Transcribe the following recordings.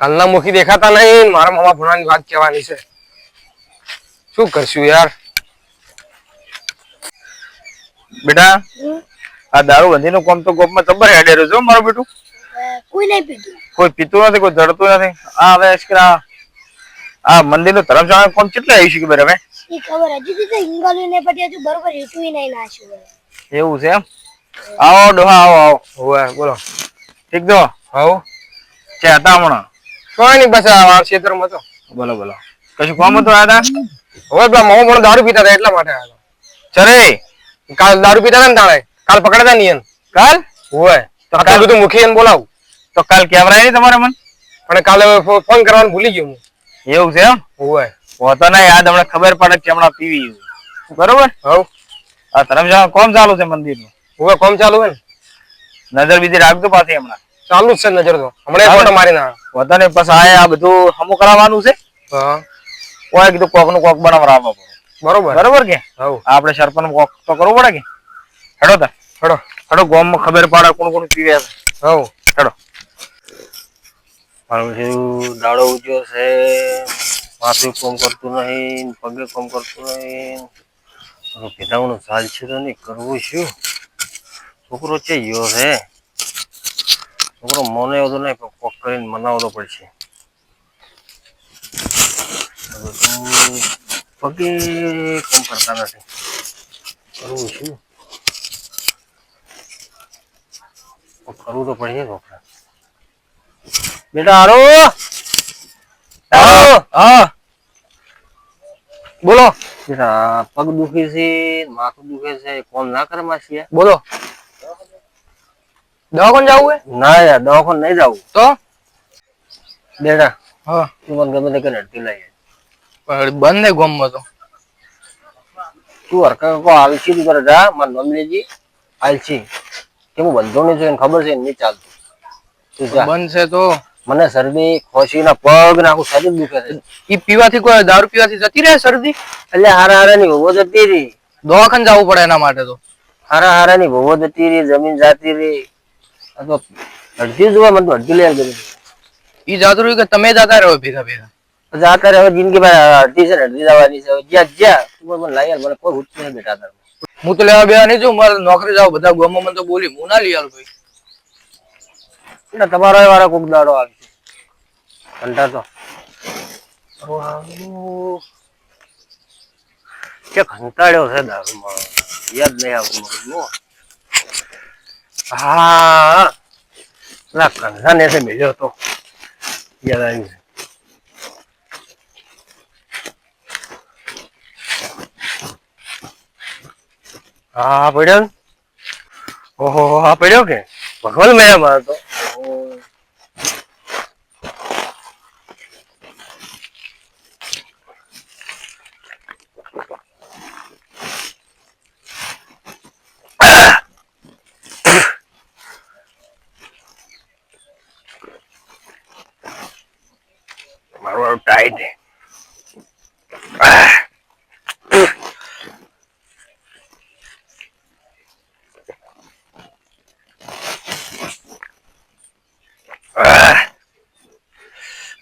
કાલના મુખી દેખાતા નહીં. મારા મામા ભણાની વાત કહેવાની છે. શું કરશું યાર? બેટા આ દારૂ બંધીનું કોમ તો ગોપમાં તબર હેડે રહ્યો છો મારું બેટું. કોઈ નહીં પીતું કોઈ પીતું નથી કોઈ જડતું નથી. આ હવે આ આ મંદિરનું તરફ જવાનું કોમ કેટલા આવી શકે બરાબર એ ખબર હજી તો હિંગોલી ને પછી હજુ બરોબર હેઠું નહીં નાખ્યું એવું છે એમ? આવો ડોહા આવો આવો. હોવે બોલો. ઠીક દો આવો ચેતા હમણાં કોઈ બસ આ ક્ષેત્રમાં તો બોલો બોલો. કશું કોમ હતું આયા હવે પેલા મો પણ દારૂ પીતા હતા એટલા માટે આવ્યો ચરે. કાલ દારૂ પીતા હતા ને તાણે? કાલ પકડાતા નહીં. કાલ? હોય. તો કાલ બધું મુખી એને બોલાવું. તો કાલ કેમેરા નહીં તમારે મન? પણ કાલે ફોન કરવાનું ભૂલી ગયો હું. એવું છે એમ? હોય. હોતો ના યાદ હમણાં ખબર પડે કે હમણાં પીવી બરોબર? હવ. આ તરફ જવા કોમ ચાલુ છે મંદિરનું? હોય કોમ ચાલુ હોય ને? નજર બીજી રાખજો પાછી હમણાં. ચાલુ જ છે નજર તો. હમણાં ફોટો મારીને આવ્યો. ને પછી આ આ બધું હમું કરાવવાનું છે. હા. કોઈ કીધું કોકનું કોક બનાવવા બરોબર. બરોબર કે? હવ. આપણે સરપંચ કોક તો કરવું પડે કે? હેડો તા. હેડો. હેડો ગામમાં ખબર પડે કોણ કોણ પીવે છે. હવ. હેડો. મારું દાડો ઉજ્યો છે. માથું કોમ કરતું નહીં પગે કોમ કરતું નહીં. પિતાનું ચાલ છે તો નહીં કરવું શું? છોકરો છે યો છે. છોકરો મને એવું તો નહીં કરીને મનાવતો પડશે. પગે કોમ કરતા નથી. કરવું શું? કરવું તો પડશે છોકરા બેટા હારો હા. બોલો. બેટા પગ દુખે છે માથું દુખે છે કોમ ના કરે માસી બોલો. દવાખાને જવું હે? ના યાર દવાખાને નહીં જવું. તો? બેટા હા. તું મને ગમે તે કરીને અડધી લઈ. પણ બંધ ગમ ગોમમાં તો. તું હરકા કો આલસી તું કરે જા માર મમ્મીજી આલસી કે હું બંધો નહીં છું ખબર છે નહીં ચાલતું. તું જા. બંધ છે તો. મને શરદી ખોશીના પગ ના આખું શરીર દુખે છે. ઈ પીવાથી કોઈ દારૂ પીવાથી જતી રહે શરદી? એટલે હારા હારા ની હોવો જતી રહી. દવાખાને જવું પડે એના માટે તો. હારા હારા ની હોવો જતી રહી જમીન જાતી રહી. તો અડધી જોવા મને તો અડધી લઈ ગઈ ઈ જાતું રહ્યું કે તમે જતા રહો ભેગા ભેગા? જાતા રહો જિંદગી અડધી છે અડધી જવાની છે. જ્યાં જ્યાં તું મને લઈ મને કોઈ હુચ્ચ નહીં બેટા તારે. હું તો લેવા બેવા નહીં છું મારે નોકરી જાવ બધા ગોમો મને તો બોલી હું ના લઈ આવું ભાઈ એટલે તમારો એ વાળો કોક દાડો આવશે ઘંટા તો. કે કંટાળ્યો છે દારૂમાં? યાદ નહીં આવતું મગજમાં હા. ના કંધા ને મેળ્યો તો. યાદ હા પડ્યો? ઓહો હા પડ્યો કે ભગવાન મેં મારતો ઓહો. મારું હારું ટાઈટ છે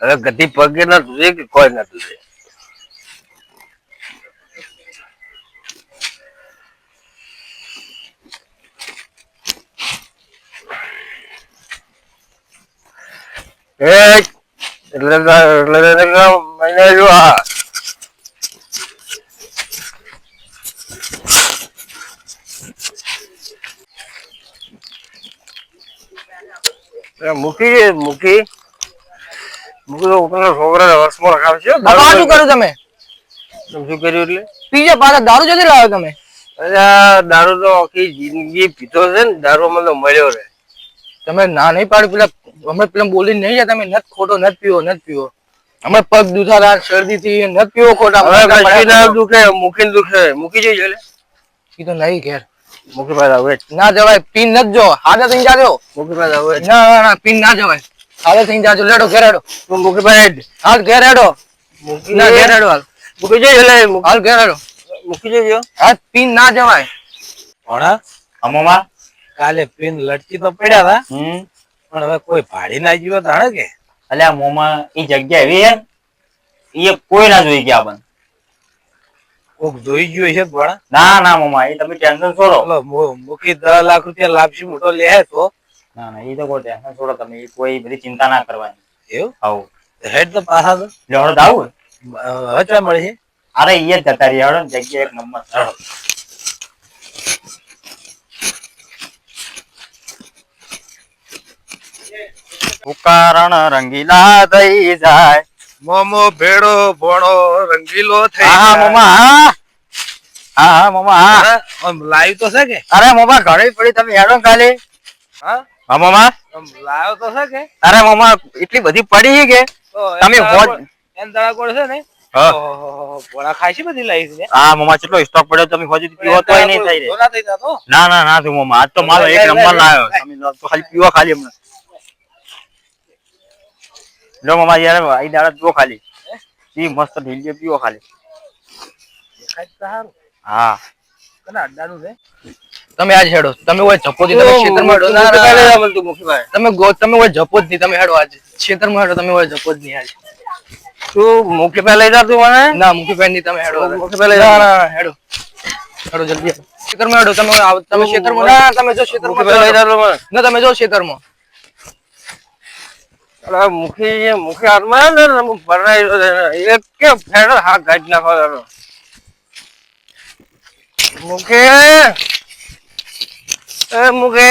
હવે ગતિ પગે ના તુજે કે કોઈ ના તુજે એક મૂકી મૂકી. મૂકી તો ઉપર છોકરા વર્ષમાં રખાવે છે શું કર્યું તમે? શું કર્યું એટલે? પીજે પાછા દારૂ જતી લાવ્યો તમે. દારૂ તો આખી જિંદગી પીતો છે ને દારૂ મને મળ્યો રે તમે ના નહીં પાડી પેલા હમણાં પેલા બોલી નહીં જાય તમે નત ખોટો નત પીવો નત પીવો. હમણાં પગ દુખાતા શરદી થી નત પીવો ખોટા. દુખે મૂકીને દુખે મૂકી જઈ એટલે તો નહીં ઘેર. મૂકી ના જવાય પીન જો હાથે થઈ જાજો. મૂકી હવે. ના પીન ના જવાય. હાથે થઈ જાજો લેડો ઘેર હેડો. મૂકી હાલ ઘેર હેડો. મૂકી ના ઘેર હેડો હાલ. મૂકી જઈએ એટલે હાલ ઘેર હેડો. મૂકી જઈએ હાથ પીન ના જવાય. ભણા કાલે પીન લટકી તો પડ્યા હતા પણ હવે કોઈ ભાડી ના જીવો તાણે કે? અલ્યા મોમાં એ જગ્યા એવી હે એ કોઈ ના જોઈ ગયા આપણને કોક જોઈ ગયું છે ભણા ના ના મોમાં એ તમે ટેન્શન છોડો. મૂકી દસ લાખ રૂપિયા લાપસી મોટો લે તો. ના ના એ તો કોઈ ટેન્શન છોડો તમે કોઈ બધી ચિંતા ના કરવાની. એવું? આવું. હેડ તો પાછા તો. લેવડો આવું? હવે ચા મળે છે? અરે એ જ જતા રહી જગ્યા એક નંબર. ઉકારણ રંગીલા થઈ જાય. મોમો ભેડો ભોણો રંગીલો થઈ હા મોમા હા મોમા આમ લાઈવ તો છે કે? અરે મોમા ઘણી પડી તમે હેડો ખાલી. હા? હા મોમા. આમ લાવ્યો તો છે કે? અરે મોમા એટલી બધી પડી કે? તમે હોજ- એમ દડા કોડ છે ને? ભોળા બધી લાવી છે હા મોમા કેટલો સ્ટોક પડ્યો તમે હોજી પીવો તોય નહીં થઈ રે ના ના ના તું મોમા આજ તો મારો એક નંબર તમે તો ખાલી પીવો ખાલી હમણાં. લો મામા યાર આઈ દાડા પીવો ખાલી. ઈ મસ્ત ઢીલીઓ પીવો ખાલી. હા. કના અડ્ડાનું છે? તમે આજ હેડો. તમે ઓય જપો દી તમે ખેતરમાં હેડો. ના ના તમે ગો તમે ઓય જપો દી નહીં તમે હેડો આજ. ખેતરમાં હેડો તમે ઓય જપો દી આજ. તું મુખી પહેલા લઈ જા તું મને? ના મુખી બેનની તમે હેડો મુખી લઈ જા. ના ના, હેડો. હેડો જલ્દી. હેડો. ખેતરમાં હેડો તમે આવ- તમે ખેતરમાં ના તમે જો ખેતરમાં લઈ જા ના તમે જો અરે મુખી મુખી હાથમાં ને, હું એક કે ફેડર હાથ કાઢી નાખો. મુખી એ મુખે.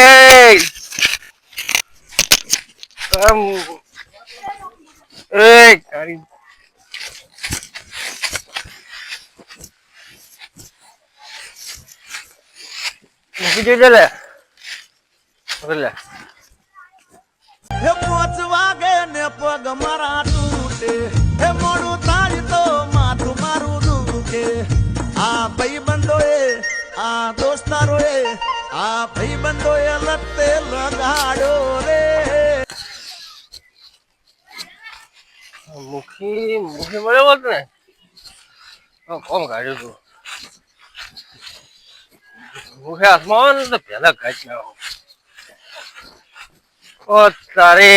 એ તારી મૂકી જોજે લે લે. ને પગ મારા તૂટે. હે મોડું તારી તો માથું મારું દુખે. આ ભાઈ બંધોએ આ દોસ્તારોએ, આ ભાઈ બંધોએ લતે લગાડો રે. મુખી મુખી મળ્યો હોત ને કોમ કાઢ્યું તું. મુખે હાથમાં આવે ને તો પેલા કાઢી નાખો ઓ તારે.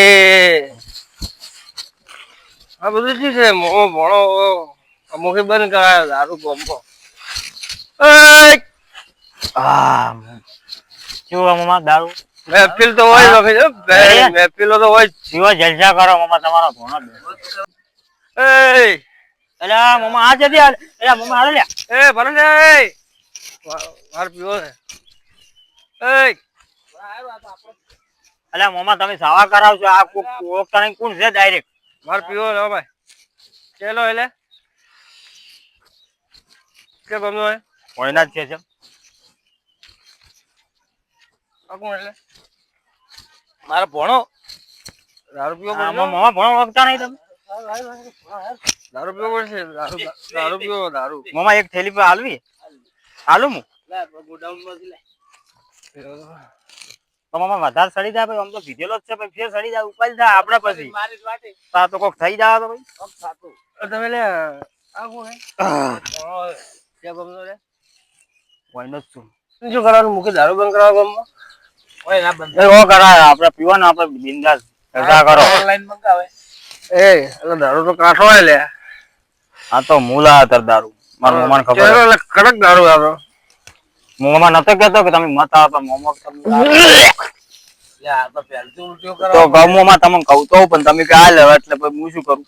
આ બધું શું છે? મોમો ભણો અમુક બંધ કરાયો દારૂ આ કેવું મોમા દારૂ? મહેફિલ તો હોય મહેફિલો તો હોય જ. પીવો જલસા કરો મોમા તમારો એય, અલ્યા મોમા આ હાલ અલ્યા મોમા હાલ લ્યા. એ ભલે એય. વાર પીવો ને એય! અલ્યા મોમા તમે સાવા કરાવશો આ કોક ઓળખતા નહીં કોણ છે ડાયરેક્ટ માર પીવો લો ભાઈ. ચેલો એટલે? કે ગમનો હે ઓયના જ છે છે. આ એટલે. મારા ભણો. દારૂ પીવો પડશે મામા ભણો ઓળખતા નહીં તમે? દારૂ પીવો પડશે દારૂ દારૂ પીવો દારૂ. મામા એક થેલી પર હાલવી? હાલું હું? તો મામા વધારે સડી જાય ભાઈ આમ તો પીધેલો જ છે ભાઈ ફેર સડી જાય ઉપાડી જાય આપડે પછી. તા તો કોક થઈ જાય તો ભાઈ. અ તમે લે આ હે કે ગમનો રે. કોઈ ન છું શું કરવાનું? મુકે દારૂ બંધ કરાવો ગમો ઓય ના બંધ. એ ઓ કરાય આપણે પીવાનું આપણે બિંદાસ જલસા કરો. ઓનલાઈન મંગાવે. એ એટલે દારૂ તો કાઠો લે. આ તો મૂલા તર દારૂ. મારું મન ખબર કડક દારૂ આપો મોમા નતો કેતો કે તમે મત આપો મોમો તો ગમોમાં તમને કહું તો પણ તમે કે હાલ એટલે પછી હું શું કરું?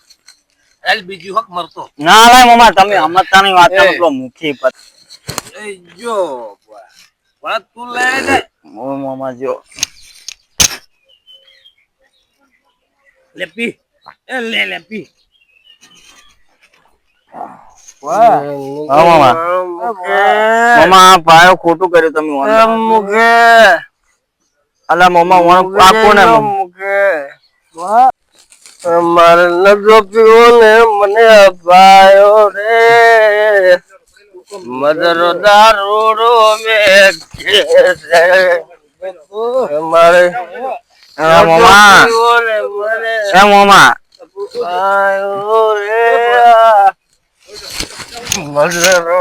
હાલ બીજી વખત મરતો. ના ભાઈ મોમા તમે નહીં વાત કરો મુખી પર. એ જો પણ તું લે દે મો- મોમા જો. લે પી એ લે લે પી હા મામા. મોમા પાયો ખોટું કર્યું તમે. મુકે અલા મોમા ઓન આપો ને મુકે મારે નજો પીવો ને મને અપાયો રે. મદરો મે મારે મોમા. એ મોમા. અપાયો રે. મદરો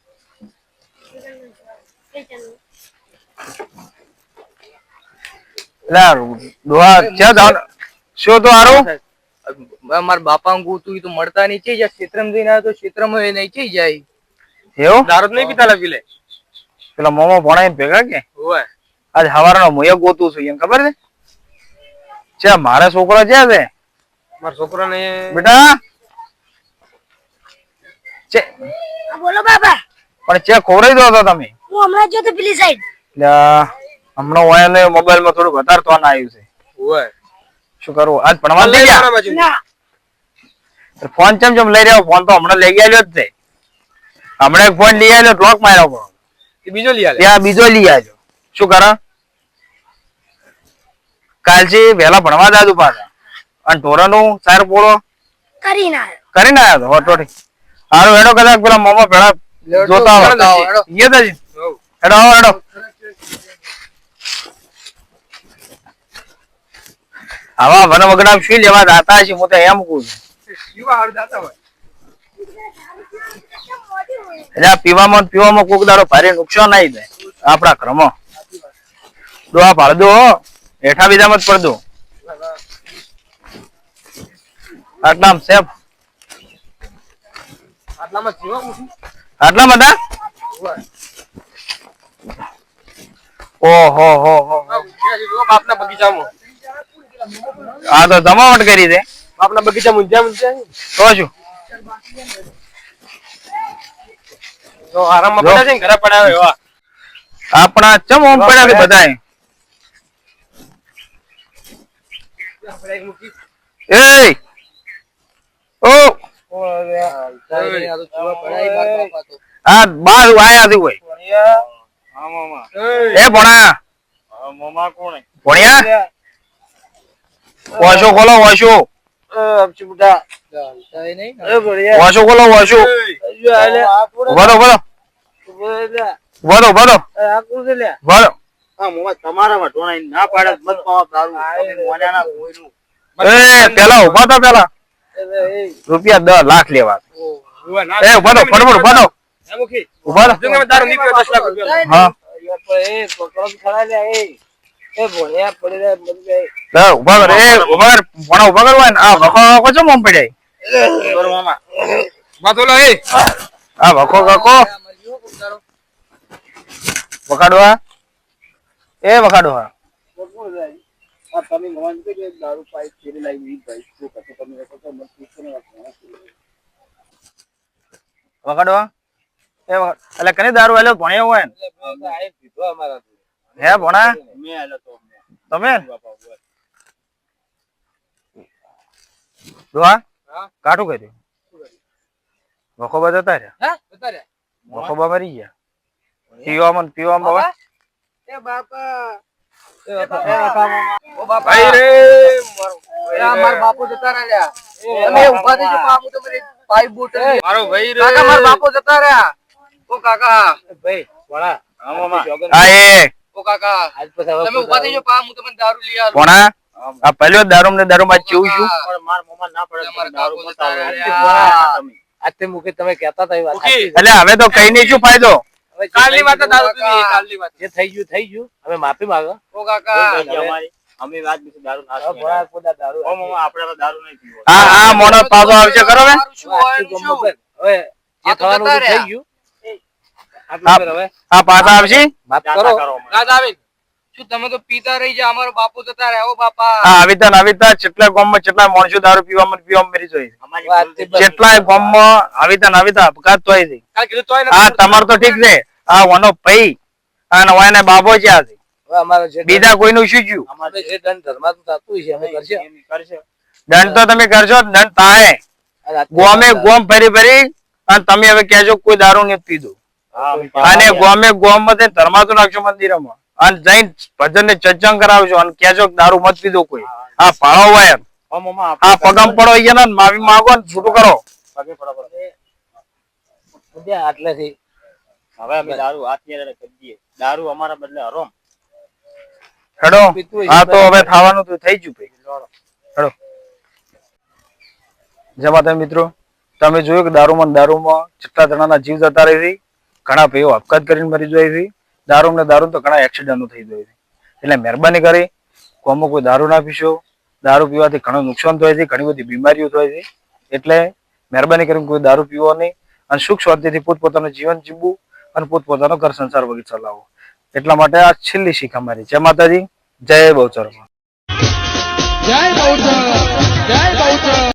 શું મારા બાપા હું તું મળતા નહીં છે જ્યાં? ક્ષેત્રમાં ભેગા કે? હોય. આજ હવારનો મોય ગોતું છું એમ ખબર છે? છે મારા છોકરા છે છે? મારા છોકરાને બેટા? છે બોલો બાબા. પણ ચે ખોરાઈ દો તમે. હું હમણાં જો તો પેલી સાઈડ એટલે હમણાં હોય ને મોબાઈલમાં થોડું વધારે તો આવ્યું છે. ઓય શું કરું? આજ ભણવા લઈ ગયા? ના. ફોન ચમ ચમ લઈ રહ્યો? ફોન તો હમણાં લઈ ગયેલો જ છે. હમણાં એક ફોન લઈ આવ્યો લોક માર્યો પણ બીજો લઈ આવ્યો ત્યાં બીજો લઈ આવ્યો શું કરે? કાલથી વહેલા ભણવા જાજુ પાછા. અને ઢોરાનું સાર પોળો? કરી ના કરીને આવ્યો હોટોટી હારું હેડો કદાચ પેલા મોમો પેલા જોતા હેડો, આવો હેડો. എടോ હેડો આવો હેડો. આવા વન વગડા શું લેવા જાતા હશે? હું તો એમ કહું છું. પીવામાં પીવામાં કોક દાડો ભારે નુકસાન આવી જાય આપણા ઘરમાં. ડોહા પાડદો હો. હેઠા બીજામાં જ પડદો. આટલામ સેફ. આટલામાં આટલા બધા? ઓહો હો હો બાપના બગીચામાં. આ તો જમાવટ કરી દે બાપના બગીચા મુંજ્યા મુંજ્યા તો શું? તો આરામમાં પડ્યા છે ને ઘરે પડ્યા એવા આપણા ચમ ઓમ પડ્યા કે બધાય. એ ઓ! આ બાર આયા મામા એ ભણા. મોમા કોણ? ભણ્યા. વાશો ખોલો વાશો વાશો ખોલો વાશો ઊભા રહો, ઊભા રહો. ઊભા રહો, ઊભા રહો. ઊભા રહો. હા મામા તમારા વટોણા ના પાડે મત પાવા તારું. તમે મોન્યાના કોઈનું એ પેલા ઊભા તો પેલા. રૂપિયા દસ લાખ લેવા. એ ઊભા ફટફટ ફટફટ ઊભા ઊભા તો દારૂ નીકળ્યો દસ લાખ રૂપિયા હા. લે, ઊભા કર. એ ઊભા કર. ભણા ઊભા કરવા ને. આ વખો વખો ચમ આમ પડ્યા? મામા વાતો લો એ. આ વખો વખો. વખાડવા એ વખાડવા એ વખા- એટલે કને દારૂ આલ્યો? ભણ્યો હોય ને? હે ભણા? મેં આલો તો તમે? દોહા? કાઠું કર્યું? વખોબા જતા રહ્યા? હા જતા રહ્યા. વખોબા મરી ગયા. પીવામાં પીવામાં બાબા એ બાપા. ઓ બાપા. ભાઈ રે. મારા જતા રહ્યા. ભાઈ કાકા મારા બાપુ જતા રહ્યા. ઓ કાકા. ભાઈ વાળા હા મામા. હા એ. ઓ કાકા તમે ઊભા થઈ પા હું તમને દારૂ લઈ આવું કોણા આ? પહેલો દારૂ ને દારૂ માં ચેવું છું. પણ માર મામા ના પડે તમારા દારૂ રહ્યા. તમે. આજથી મુકે તમે કહેતા હતા એ વાત એટલે હવે તો કઈ નહીં શું ફાયદો? કાલની વાત દારૂ પીવી કાલની વાત. જે થઈ ગયું થઈ ગયું. હવે માફી માંગો. ઓ કાકા. અમે વાત બીજી દારૂ ના. દારૂ ઓ મામા આપણે દારૂ નહીં પીવો. આ આ મોણસ પાછો આવશે કરો ને શું હોય હવે જે થવાનું થઈ ગયું. આ પાછા આવશે? માફ કરો. કરો અમને. શું તમે તો પીતા રહી જા અમારો બાપુ જતા રહ્યા બાપા. આ આવીતા આવીતા કેટલા ગામમાં કેટલા માણસો દારૂ પીવામાં પીવામાં મરી જાય અમારી વાત ભૂલ બસ. કેટલાય ગામમાં આવીતા આવીતા અપઘાત થાય છે. કાલ કીધું તોય આ તમાર તો ઠીક છે. આ વનો પઈ અને વાયને બાબો છે આજે. બીજા કોઈનું શું થયું? જે દંડ ધર્માત્મ થતું છે અમે કરશે. દંડ તો તમે કરશો દંડ તાહે ગોમે ગોમ ફરી ફરી અને તમે હવે કહેજો કોઈ દારૂ નથી પીધું. અને ગોમે ગોમમાં ધર્માતું નાખશો મંદિરમાં. અને જઈને ભજન ને ચજન કરાવજો અને કહેજો દારૂ મત પીધો કોઈ. આ ફાળો હોય એમ. આ પગમ પડો અહીંયા ને માફી માંગો ને છૂટું કરો. આટલેથી. હવે અમે દારૂ હાથની કરી દઈએ. દારૂ અમારા બદલે હરોમ. હેડો હા તો હવે થવાનું તો થઈ ગયું ભાઈ. હેડો. જમા તમે મિત્રો. તમે જોયું કે દારૂમાં ને દારૂમાં કેટલા જણાના જીવ જતા રહી ઘણા ભાઈઓ આપઘાત કરીને મરી જાય છે. દારૂ ને દારૂ તો ઘણા એક્સિડન્ટો થઈ જાય છે. એટલે મહેરબાની કરી, કોમો કોઈ દારૂ ના પીશો. દારૂ પીવાથી ઘણું નુકસાન થાય છે, ઘણી બધી બીમારીઓ થાય છે. એટલે મહેરબાની કરીને કોઈ દારૂ પીવો નહીં અને સુખ શાંતિથી પોતપોતાનું જીવન જીવવું અને પોતપોતાનો ઘર સંસાર વગેરે ચલાવવો એટલા માટે આ છેલ્લી શીખ અમારી જય માતાજી, જય બહુચર જય બહુચર